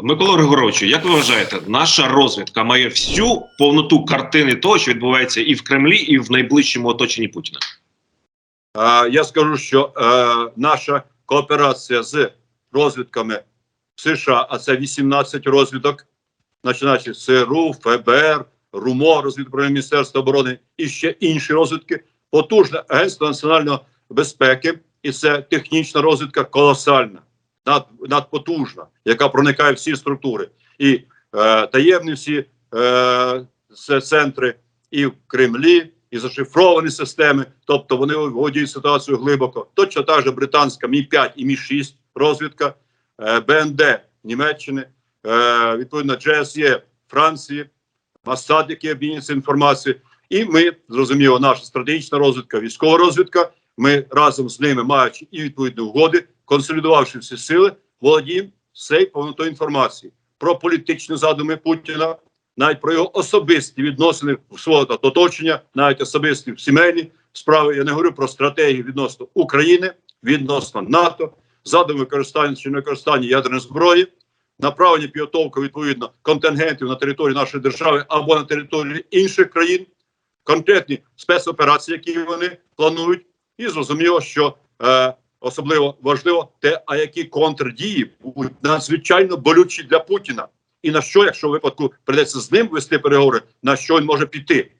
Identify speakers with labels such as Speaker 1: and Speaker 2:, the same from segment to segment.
Speaker 1: Микола Григоровичу, як ви вважаєте, наша розвідка має всю повноту картини того, що відбувається і в Кремлі, і в найближчому оточенні Путіна?
Speaker 2: Я скажу, що е, наша кооперація з розвідками США, а це 18 розвідок, починаючи з ЦРУ, ФБР, РУМО, розвідуправління Міністерства оборони і ще інші розвідки, потужне агентство національної безпеки, і це технічна розвідка колосальна, над, надпотужна, яка проникає всі структури. І е, таємні всі е, центри і в Кремлі, і зашифровані системи, тобто вони вводять ситуацію глибоко. Точно так же британська Мі 5 і Мі 6 розвідка, е, БНД Німеччини, е, відповідно GSE Франції, Масад, який обмінюється інформацією. І ми зрозуміло, наша стратегічна розвідка, військова розвідка. Ми разом з ними, маючи і відповідні угоди, консолідувавши всі сили, володіємо всією повнотою інформації про політичні задуми Путіна, навіть про його особисті відносини в свого оточення, навіть особисті сімейні справи. Я не говорю про стратегію відносно України, відносно НАТО, задуми використання чи не використання ядерної зброї, направлення підготовки відповідно контингентів на території нашої держави або на території інших країн, конкретні спецоперації, які вони планують, і зрозуміло, що е, особливо важливо те, а які контрдії будуть надзвичайно болючі для Путіна, і на що, якщо в випадку прийдеться з ним вести переговори, на що він може піти,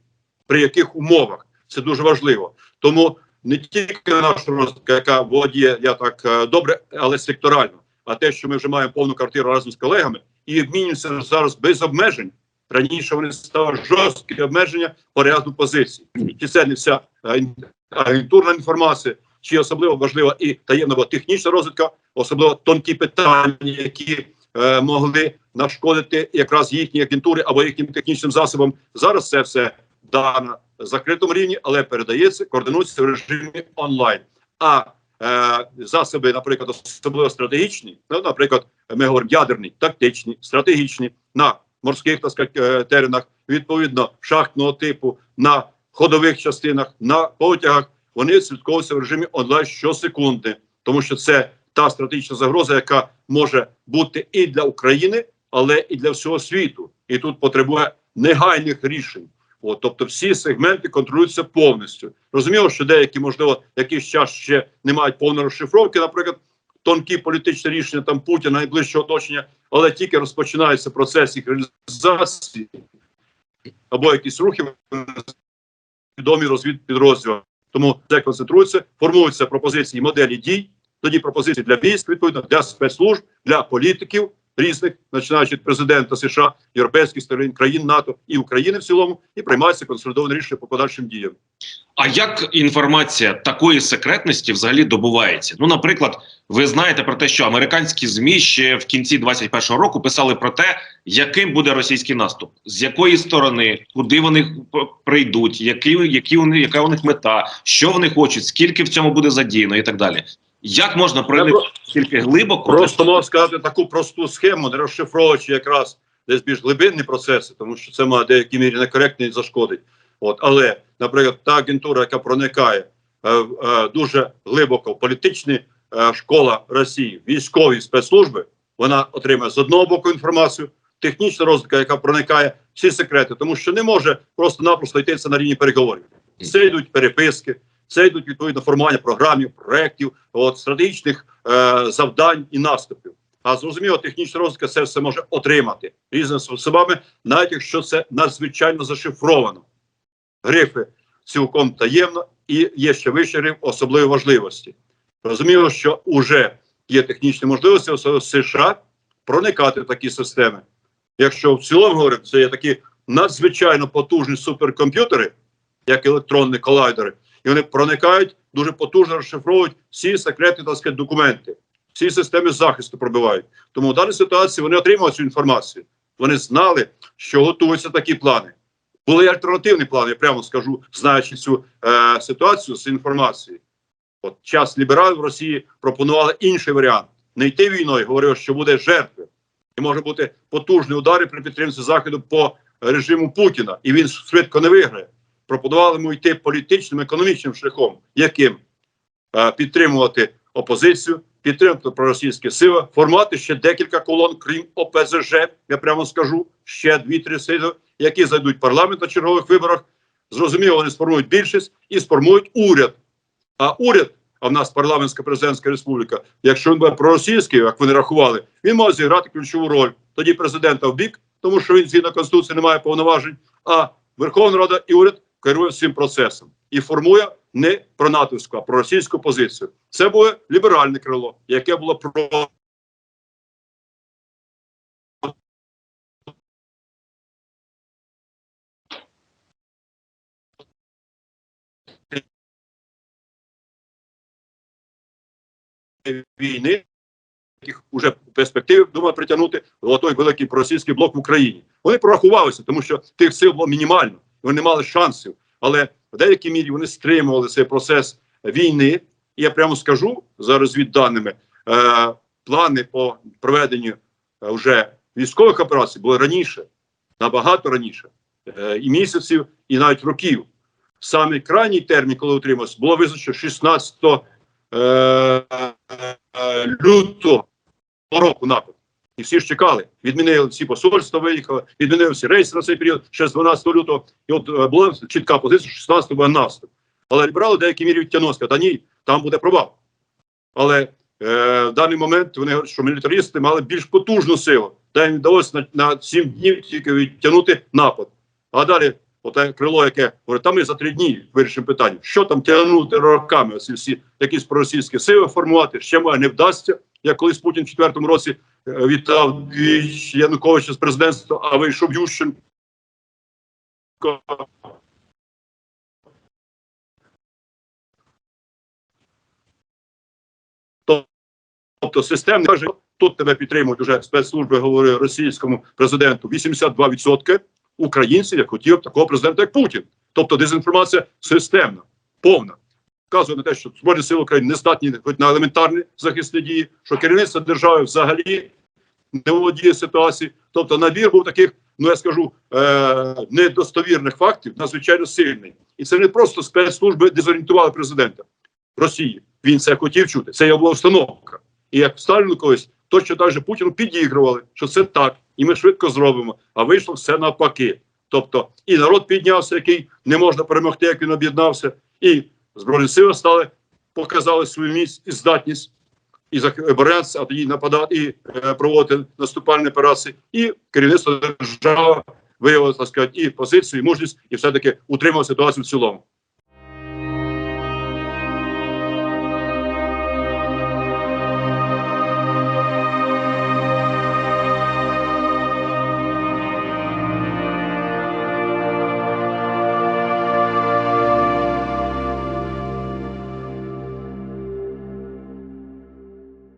Speaker 2: при яких умовах це дуже важливо. Тому не тільки наша розвідка, яка володіє я так е, добре, але секторально, а те, що ми вже маємо повну квартиру разом з колегами і обмінюємося зараз без обмежень. Раніше вони ставили жорсткі обмеження по ряду позицій. Чи це не вся е, агентурна інформація, чи особливо важлива і таємна або технічна розвідка, особливо тонкі питання, які е, могли нашкодити якраз їхній агентури або їхнім технічним засобам. Зараз це все дано на закритому рівні, але передається, координується в режимі онлайн. А е, засоби, наприклад, особливо стратегічні, ну, наприклад, ми говоримо ядерні, тактичні, стратегічні на морських так сказати, е, теренах, відповідно шахтного типу, на ходових частинах, на потягах, вони слідковуються в режимі онлайн щосекунди, тому що це та стратегічна загроза, яка може бути і для України, але і для всього світу. І тут потребує негайних рішень. От, тобто всі сегменти контролюються повністю. Розуміло, що деякі, можливо, якийсь час ще не мають повної розшифровки, наприклад, тонкі політичні рішення там Путіна найближчого оточення, але тільки розпочинається процес їх реалізації або якісь рухи відомі розвідпідрозділам. Тому це концентрується, формуються пропозиції моделі дій, тоді пропозиції для військ, відповідно для спецслужб, для політиків різних, починаючи від президента США, європейських сторін, країн НАТО і України в цілому, і приймається консолідоване рішення по подальшим діям.
Speaker 1: А як інформація такої секретності взагалі добувається? Ну, наприклад, ви знаєте про те, що американські змі ще в кінці 21-го року писали про те, яким буде російський наступ, з якої сторони, куди вони прийдуть, які, які вони, яка у них мета, що вони хочуть, скільки в цьому буде задіяно, і так далі. Як можна пройти стільки глибоко?
Speaker 2: Просто можна сказати таку просту схему, не розшифровуючи якраз десь більш глибинні процеси, тому що це має в деякій мірі некоректно і зашкодить. От, але, наприклад, та агентура, яка проникає е, е, дуже глибоко в політичні е, школа Росії, військові спецслужби, вона отримає з одного боку інформацію, технічна розвідка, яка проникає всі секрети, тому що не може просто-напросто йтися на рівні переговорів. Це йдуть переписки, це йдуть відповідно формування програмів, проєктів, от, стратегічних е, завдань і наступів. А зрозуміло, технічна розвідка це все може отримати різними способами, навіть якщо це надзвичайно зашифровано. Грифи цілком таємно і є ще вищий гриф особливої важливості. Розуміло, що вже є технічні можливості особливо США проникати в такі системи. Якщо в цілому говорити, це є такі надзвичайно потужні суперкомп'ютери, як електронні колайдери, і вони проникають дуже потужно розшифровують всі секретні так сказати, документи, всі системи захисту пробивають. Тому в даній ситуації вони отримали цю інформацію. Вони знали, що готуються такі плани. Були альтернативні плани, я прямо скажу, знаючи цю е, ситуацію з інформацією. От час лібералів в Росії пропонували інший варіант: не йти війною, говорив, що буде жертви, і може бути потужні удари при підтримці заходу по режиму Путіна, і він швидко не виграє. Пропонували йому йти політичним, економічним шляхом, яким е, підтримувати опозицію, підтримати проросійські сили, формувати ще декілька колон, крім ОПЗЖ, я прямо скажу, ще дві-три сили, які зайдуть в парламент на чергових виборах. Зрозуміло, вони сформують більшість і сформують уряд. А уряд, а в нас парламентська президентська республіка, якщо він буде проросійський, як вони рахували, він може зіграти ключову роль. Тоді президента в бік, тому що він згідно конституції не має повноважень. А Верховна Рада і уряд керує всім процесом і формує не про натовську, а про російську позицію. Це буде ліберальне крило, яке було про війни, яких уже в перспективі думає притягнути той великий російський блок в Україні. Вони прорахувалися, тому що тих сил було мінімально, вони не мали шансів. Але в деякій мірі вони стримували цей процес війни. І я прямо скажу за розвідданими, е, плани по проведенню е, вже військових операцій були раніше, набагато раніше, е, і місяців, і навіть років. Саме крайній термін, коли утримався, було визначено 16 е, е, лютого року напад. І всі ж чекали. Відмінили всі посольства, виїхали, відмінили всі рейси на цей період ще з 12 лютого. І от е, була чітка позиція, що 16 буде наступ. Але ліберали в деякій мірі відтягнули, та ні, там буде провал. Але е, в даний момент вони говорять, що мілітаристи мали більш потужну силу. Та їм вдалося на, на 7 днів тільки відтягнути напад. А далі, оте крило, яке говорить, там ми за три дні вирішимо питання. Що там тягнути роками? Оці всі якісь проросійські сили формувати, ще може не вдасться. Як колись Путін в четвертому році е, вітав Януковича з президентства, а вийшов Ющенко. Тобто системно каже, тут тебе підтримують уже спецслужби, говорили російському президенту 82% українців, як хотів такого президента, як Путін. Тобто дезінформація системна, повна. Вказує на те, що Збройні сили України не здатні хоч на елементарні захисні дії, що керівництво держави взагалі не володіє ситуацією. Тобто набір був таких, ну я скажу, е- недостовірних фактів надзвичайно сильний. І це не просто спецслужби дезорієнтували президента Росії. Він це хотів чути. Це його була установка. І як Сталіну колись, точно так же Путіну підігрували, що це так, і ми швидко зробимо. А вийшло все навпаки. Тобто і народ піднявся, який не можна перемогти, як він об'єднався, і збройні сили стали, показали свою міць і здатність і боротися, а тоді нападати і е, проводити наступальні операції. І керівництво держави виявило так сказати, і позицію, і мужність, і все таки утримав ситуацію в цілому.